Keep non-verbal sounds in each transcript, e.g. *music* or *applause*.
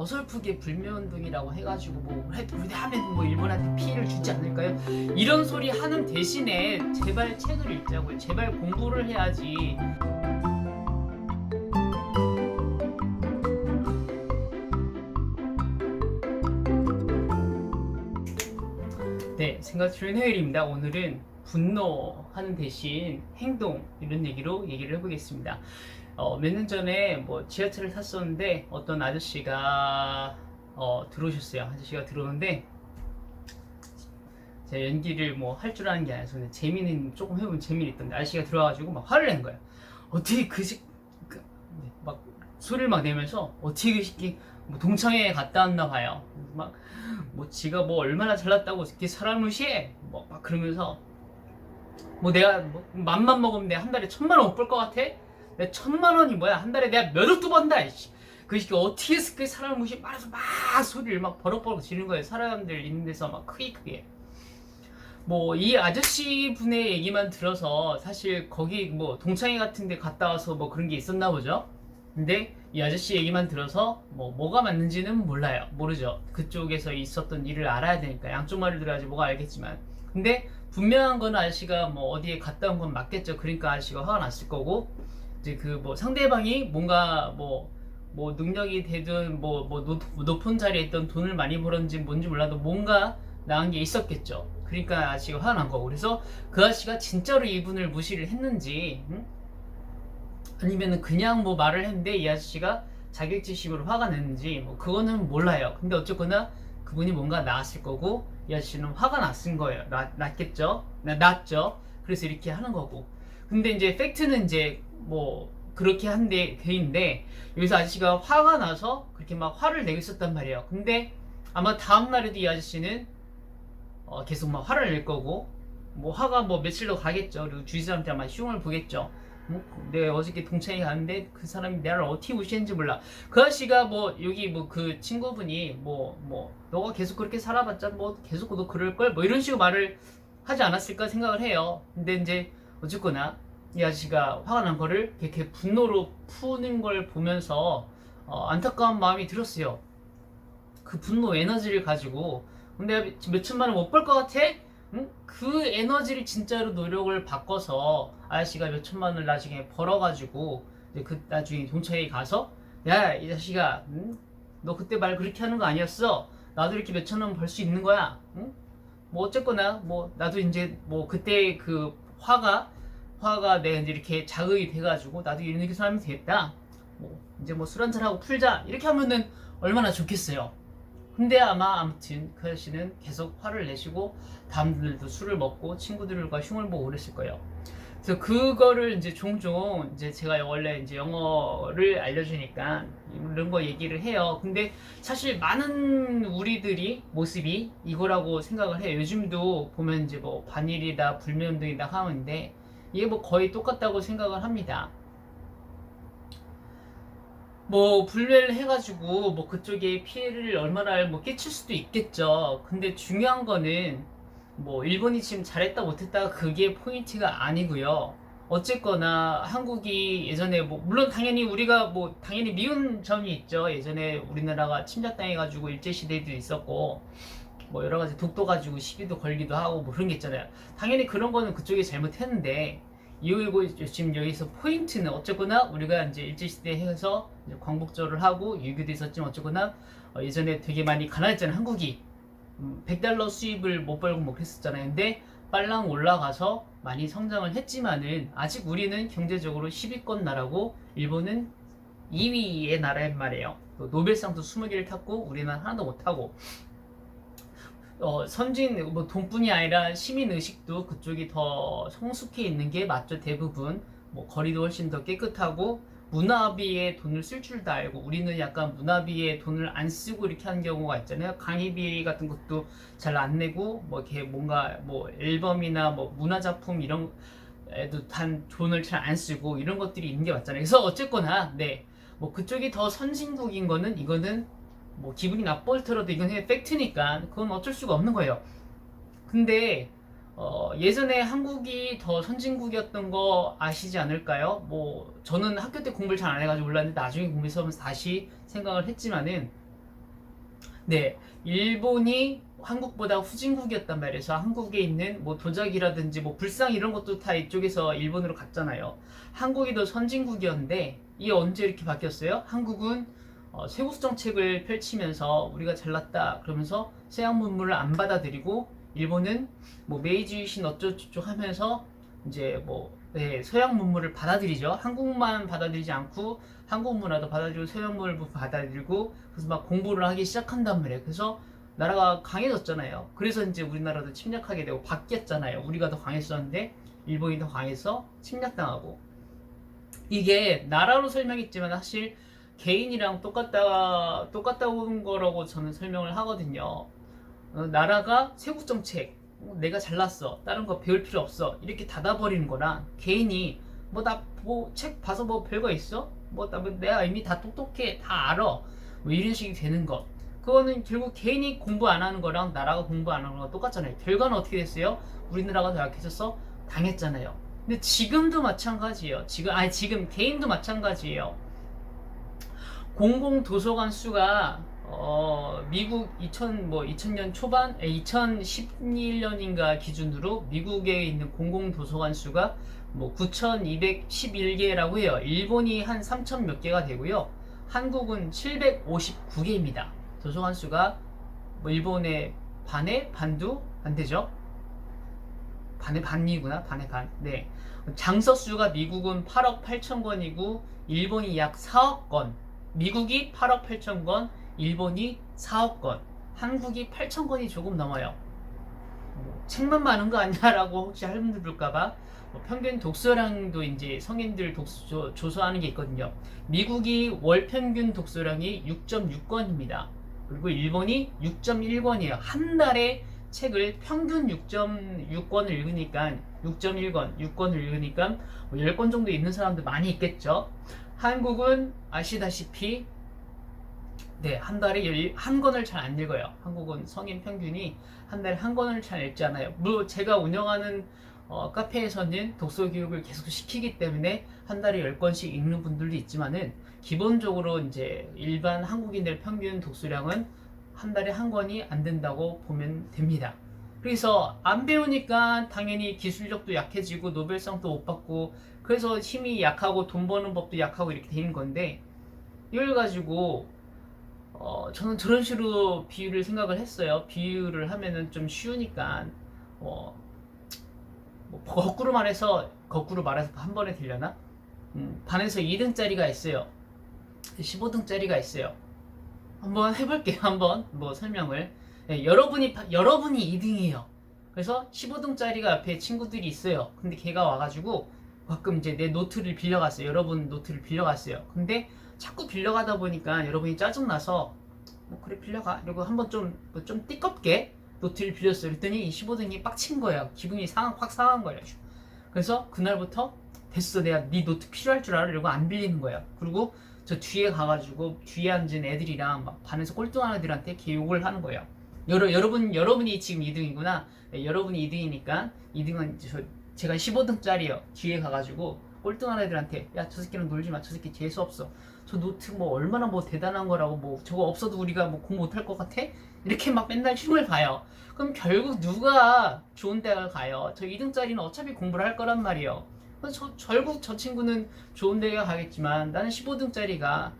어설프게 불매운동이라고 해가지고 뭐 해- 우리 하면 뭐 일본한테 피해를 주지 않을까요? 이런 소리 하는 대신에 제발 책을 읽자고요. 제발 공부를 해야지. 네, 생각 출연회일입니다. 오늘은 분노하는 대신 행동 이런 얘기로 얘기를 해보겠습니다. 어, 몇 년 전에 뭐 지하철을 탔었는데 어떤 아저씨가 어, 들어오셨어요. 아저씨가 들어오는데 제 연기를 뭐 할 줄 아는 게 아니라서 근데 재미는 조금 해보면 재미는 있던데 아저씨가 들어와가지고 막 화를 낸 거예요. 어떻게 그 식, 그, 막 소리를 막 내면서 어떻게 그 새끼 뭐 동창회에 갔다 왔나 봐요. 막 뭐 지가 뭐 얼마나 잘났다고 이렇게 사람 무시해 뭐 막 그러면서 뭐 내가 뭐 맘만 먹으면 내가 한 달에 천만 원 못 벌 것 같아? 내 천만 원이 뭐야? 한 달에 내가 몇 억도 번다. 그 새끼 어떻게 그 사람 무시 말해서 막 소리를 막 버럭버럭 지르는 거예요 사람들 있는 데서 막 크게 크게. 뭐 이 아저씨 분의 얘기만 들어서 사실 거기 뭐 동창회 같은 데 갔다 와서 뭐 그런 게 있었나 보죠? 근데 이 아저씨 얘기만 들어서 뭐 뭐가 맞는지는 몰라요. 모르죠. 그쪽에서 있었던 일을 알아야 되니까 양쪽 말을 들어야지 뭐가 알겠지만. 근데 분명한 거는 아저씨가 뭐 어디에 갔다 온 건 맞겠죠. 그러니까 아저씨가 화가 났을 거고 이제 그 뭐 상대방이 뭔가 뭐뭐 능력이 되든 뭐, 뭐 높, 높은 자리에 있던 돈을 많이 벌었는지 뭔지 몰라도 뭔가 나은 게 있었겠죠. 그러니까 아저씨가 화가 난 거고 그래서 그 아저씨가 진짜로 이분을 무시를 했는지 응? 아니면은 그냥 뭐 말을 했는데 이 아저씨가 자격지심으로 화가 냈는지 뭐 그거는 몰라요. 근데 어쨌거나 그분이 뭔가 나았을 거고 이 아저씨는 화가 났은 거예요. 나, 났겠죠? 나, 났죠? 그래서 이렇게 하는 거고 근데 이제 팩트는 이제 뭐 그렇게 한데 돼인데 여기서 아저씨가 화가 나서 그렇게 막 화를 내고 있었단 말이에요. 근데 아마 다음 날에도 이 아저씨는 어, 계속 막 화를 낼 거고 뭐 화가 뭐 며칠 더 가겠죠. 그리고 주위 사람한테 아마 흉을 보겠죠. 뭐, 내 어저께 동창회 갔는데 그 사람이 나를 어떻게 무시했는지 몰라. 그 아저씨가 뭐 여기 뭐 그 친구분이 뭐뭐 너가 계속 그렇게 살아봤자 뭐 계속 너 그럴 걸 뭐 이런 식으로 말을 하지 않았을까 생각을 해요. 근데 이제 어쨌거나 이 아저씨가 화가 난 거를 이렇게 분노로 푸는 걸 보면서 어, 안타까운 마음이 들었어요. 그 분노 에너지를 가지고 근데 몇 천만 원 못 벌 것 같아? 응? 그 에너지를 진짜로 노력을 바꿔서 아저씨가 몇 천만 원을 나중에 벌어가지고 그 나중에 동창회에 가서 야 이 자식아 응? 너 그때 말 그렇게 하는 거 아니었어? 나도 이렇게 몇 천 원 벌 수 있는 거야. 응? 뭐 어쨌거나 뭐 나도 이제 뭐 그때 그 화가 화가 내가 이제 이렇게 자극이 돼가지고 나도 이런 사람이 됐다. 뭐 이제 뭐 술 한잔 하고 풀자 이렇게 하면은 얼마나 좋겠어요. 근데 아마 아무튼 그 아저씨는 계속 화를 내시고 다음날도 술을 먹고 친구들과 흉을 보고 그랬을 거예요. 그래서 그거를 이제 종종 이제 제가 원래 이제 영어를 알려주니까 이런 거 얘기를 해요. 근데 사실 많은 우리들이 모습이 이거라고 생각을 해요. 요즘도 보면 이제 뭐 반일이다 불매운동이다 하는데 이게 뭐 거의 똑같다고 생각을 합니다. 뭐 불매를 해가지고 뭐 그쪽에 피해를 얼마나 뭐 끼칠 수도 있겠죠. 근데 중요한 거는 뭐 일본이 지금 잘했다 못했다 그게 포인트가 아니고요. 어쨌거나 한국이 예전에 뭐 물론 당연히 우리가 뭐 당연히 미운 점이 있죠. 예전에 우리나라가 침략당해가지고 일제 시대도 있었고 뭐 여러 가지 독도 가지고 시비도 걸기도 하고 뭐 그런 게 있잖아요. 당연히 그런 거는 그쪽이 잘못했는데 이거 지금 여기서 포인트는 어쨌거나 우리가 이제 일제시대 해서 광복절을 하고 유교도 있었지만 어쨌거나 어, 예전에 되게 많이 가난했잖아요 한국이. 음, 100달러 수입을 못 벌고 뭐 그랬었잖아요. 근데 빨랑 올라가서 많이 성장을 했지만은 아직 우리는 경제적으로 10위권 나라고 일본은 2위의 나라란 말이에요. 또 노벨상도 20개를 탔고 우리는 하나도 못 타고 어, 선진 뭐 돈뿐이 아니라 시민 의식도 그쪽이 더 성숙해 있는 게 맞죠 대부분. 뭐 거리도 훨씬 더 깨끗하고 문화비에 돈을 쓸 줄도 알고 우리는 약간 문화비에 돈을 안 쓰고 이렇게 하는 경우가 있잖아요. 강의비 같은 것도 잘 안 내고 뭐 이렇게 뭔가 뭐 앨범이나 뭐 문화 작품 이런 에도 단 돈을 잘 안 쓰고 이런 것들이 있는 게 맞잖아요. 그래서 어쨌거나 네 뭐 그쪽이 더 선진국인 거는 이거는 뭐 기분이 나쁘더라도 이건 팩트니까 그건 어쩔 수가 없는 거예요. 근데 어, 예전에 한국이 더 선진국이었던 거 아시지 않을까요? 뭐 저는 학교 때 공부를 잘 안 해가지고 몰랐는데 나중에 공부해서 다시 생각을 했지만은 네, 일본이 한국보다 후진국이었단 말이에요. 한국에 있는 뭐 도자기라든지 뭐 불상 이런 것도 다 이쪽에서 일본으로 갔잖아요. 한국이 더 선진국이었는데 이게 언제 이렇게 바뀌었어요? 한국은 어, 세국 정책을 펼치면서 우리가 잘났다 그러면서 서양 문물을 안 받아들이고 일본은 뭐 메이지 유신 어쩌고저쩌고 하면서 이제 뭐 네, 서양 문물을 받아들이죠. 한국만 받아들이지 않고 한국 문화도 받아들이고 서양 문물도 받아들이고 그래서 막 공부를 하기 시작한단 말이에요. 그래서 나라가 강해졌잖아요. 그래서 이제 우리나라도 침략하게 되고 바뀌었잖아요. 우리가 더 강했었는데 일본이 더 강해서 침략당하고 이게 나라로 설명했지만 사실 개인이랑 똑같다 똑같다고 거라고 저는 설명을 하거든요. 어, 나라가 세국 정책 어, 내가 잘났어 다른 거 배울 필요 없어 이렇게 닫아버리는 거랑 개인이 뭐 나 뭐 책 봐서 뭐 별거 있어? 뭐 나, 뭐 내가 이미 다 똑똑해 다 알아. 뭐 이런 식이 되는 것. 그거는 결국 개인이 공부 안 하는 거랑 나라가 공부 안 하는 거랑 똑같잖아요. 결과는 어떻게 됐어요? 우리나라가 더 약해져서 당했잖아요. 근데 지금도 마찬가지예요. 지금 아니 지금 개인도 마찬가지예요 공공 도서관 수가 어, 미국 2000, 뭐 2000년 초반, 2011년인가 기준으로 미국에 있는 공공 도서관 수가 뭐 9,211개라고 해요. 일본이 한 3,000 몇 개가 되고요. 한국은 759개입니다. 도서관 수가 뭐 일본의 반의 반도 안 되죠? 반의 반이구나. 반의 반. 네. 장서 수가 미국은 8억 8천 건이고 일본이 약 4억 건. 미국이 8억 8천 건, 일본이 4억 건, 한국이 8천 건이 조금 넘어요. 뭐, 책만 많은 거 아니냐라고 혹시 할 분들 볼까봐 뭐 평균 독서량도 이제 성인들 독서 조사하는 게 있거든요. 미국이 월 평균 독서량이 6.6권입니다. 그리고 일본이 6.1권이에요. 한 달에 책을 평균 6.6권을 읽으니까 6.1권, 6권을 읽으니까 뭐 10권 정도 읽는 사람도 많이 있겠죠. 한국은 아시다시피 네, 한 달에 열- 한 권을 잘 안 읽어요. 한국은 성인 평균이 한 달에 한 권을 잘 읽지 않아요. 물론 제가 운영하는 어, 카페에서는 독서 교육을 계속 시키기 때문에 한 달에 10권씩 읽는 분들도 있지만은 기본적으로 이제 일반 한국인들 평균 독서량은 한 달에 한 권이 안 된다고 보면 됩니다. 그래서 안 배우니까 당연히 기술력도 약해지고 노벨상도 못 받고 그래서 힘이 약하고 돈 버는 법도 약하고 이렇게 되는 건데 이걸 가지고 어, 저는 저런 식으로 비유를 생각을 했어요. 비유를 하면은 좀 쉬우니까 어, 뭐 거꾸로 말해서 거꾸로 말해서 한 번에 들려나? 음, 반에서 2등짜리가 있어요. 15등짜리가 있어요. 한번 해볼게요. *laughs* 한번 뭐 설명을. 네, 여러분이 파- 여러분이 2등이에요. 그래서 15등짜리가 앞에 친구들이 있어요. 근데 걔가 와가지고 가끔 이제 내 노트를 빌려갔어요. 여러분 노트를 빌려갔어요. 근데 자꾸 빌려가다 보니까 여러분이 짜증나서 뭐 그래 빌려가 이러고 한번 좀좀 띠껍게 노트를 빌렸어요. 그랬더니 이 15등이 빡친 거예요. 기분이 상한 확 상한 거예요. 그래서 그날부터 됐어 내가 네 노트 필요할 줄 알아 이러고 안 빌리는 거예요. 그리고 저 뒤에 가가지고 뒤에 앉은 애들이랑 막 반에서 꼴등한 애들한테 개 욕을 하는 거예요. 여러, 여러분 여러분이 지금 2등이구나. 네, 여러분이 2등이니까 2등은 저 제가 15등짜리요. 뒤에 가가지고 꼴등한 애들한테 야 저 새끼랑 놀지 마. 저 새끼 재수 없어. 저 노트 뭐 얼마나 뭐 대단한 거라고 뭐 저거 없어도 우리가 뭐 공부 못할 것 같아? 이렇게 막 맨날 흉을 봐요. 그럼 결국 누가 좋은 대학을 가요? 저 2등짜리는 어차피 공부를 할 거란 말이에요. 그래서 저, 결국 저 친구는 좋은 대학 가겠지만 나는 15등짜리가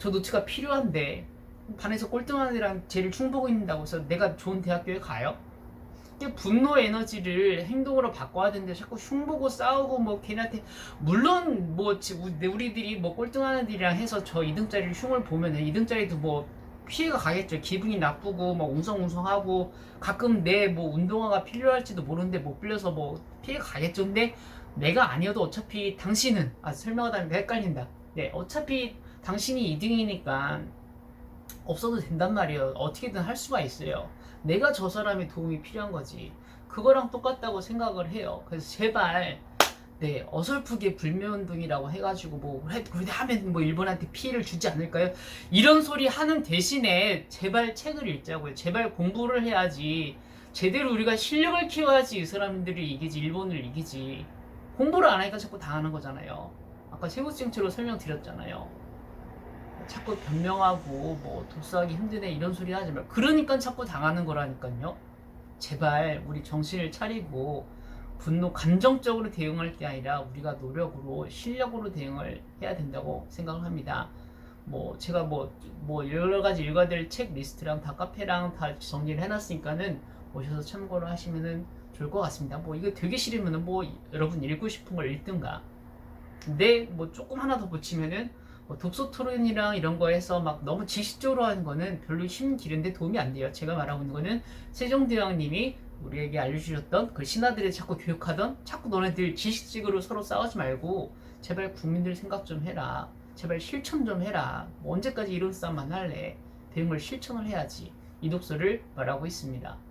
저 노트가 필요한데 반에서 꼴등한 애랑 쟤를 충보고 있는다고 해서 내가 좋은 대학교에 가요? 이게 분노 에너지를 행동으로 바꿔야 되는데 자꾸 흉보고 싸우고 뭐 걔네한테 물론 뭐 지- 우- 우리들이 뭐 꼴등한 애들이랑 해서 저 2등짜리를 흉을 보면 2등짜리도 뭐 피해가 가겠죠. 기분이 나쁘고 막 웅성웅성하고 가끔 내 뭐 운동화가 필요할지도 모르는데 못 빌려서 뭐 피해가 가겠죠. 근데 내가 아니어도 어차피 당신은 아 설명하다 보니까 헷갈린다. 네 어차피 당신이 2등이니까 없어도 된단 말이에요. 어떻게든 할 수가 있어요. 내가 저 사람의 도움이 필요한 거지. 그거랑 똑같다고 생각을 해요. 그래서 제발 네 어설프게 불매운동이라고 해가지고 뭐 해- 그렇게 하면 뭐 일본한테 피해를 주지 않을까요? 이런 소리 하는 대신에 제발 책을 읽자고요. 제발 공부를 해야지. 제대로 우리가 실력을 키워야지 이 사람들이 이기지 일본을 이기지. 공부를 안 하니까 자꾸 당하는 거잖아요. 아까 세국정치로 설명드렸잖아요. 자꾸 변명하고 뭐 독서하기 힘드네 이런 소리 하지 말. 그러니까 자꾸 당하는 거라니까요. 제발 우리 정신을 차리고 분노 감정적으로 대응할 게 아니라 우리가 노력으로 실력으로 대응을 해야 된다고 생각을 합니다. 뭐 제가 뭐, 뭐 여러 가지 읽어야 책 리스트랑 다 카페랑 다 정리를 해놨으니까는 오셔서 참고를 하시면은 좋을 것 같습니다. 뭐 이거 되게 싫으면은 뭐 여러분 읽고 싶은 걸 읽든가. 근데 뭐 조금 하나 더 붙이면은 뭐 독서 토론이랑 이런 거 해서 막 너무 지식적으로 하는 거는 별로 힘 기른데 도움이 안 돼요. 제가 말하고 있는 거는 세종대왕님이 우리에게 알려주셨던 그 신하들이 자꾸 교육하던 자꾸 너네들 지식적으로 서로 싸우지 말고 제발 국민들 생각 좀 해라. 제발 실천 좀 해라. 뭐 언제까지 이런 싸움만 할래? 대응을 실천을 해야지. 이 독서를 말하고 있습니다.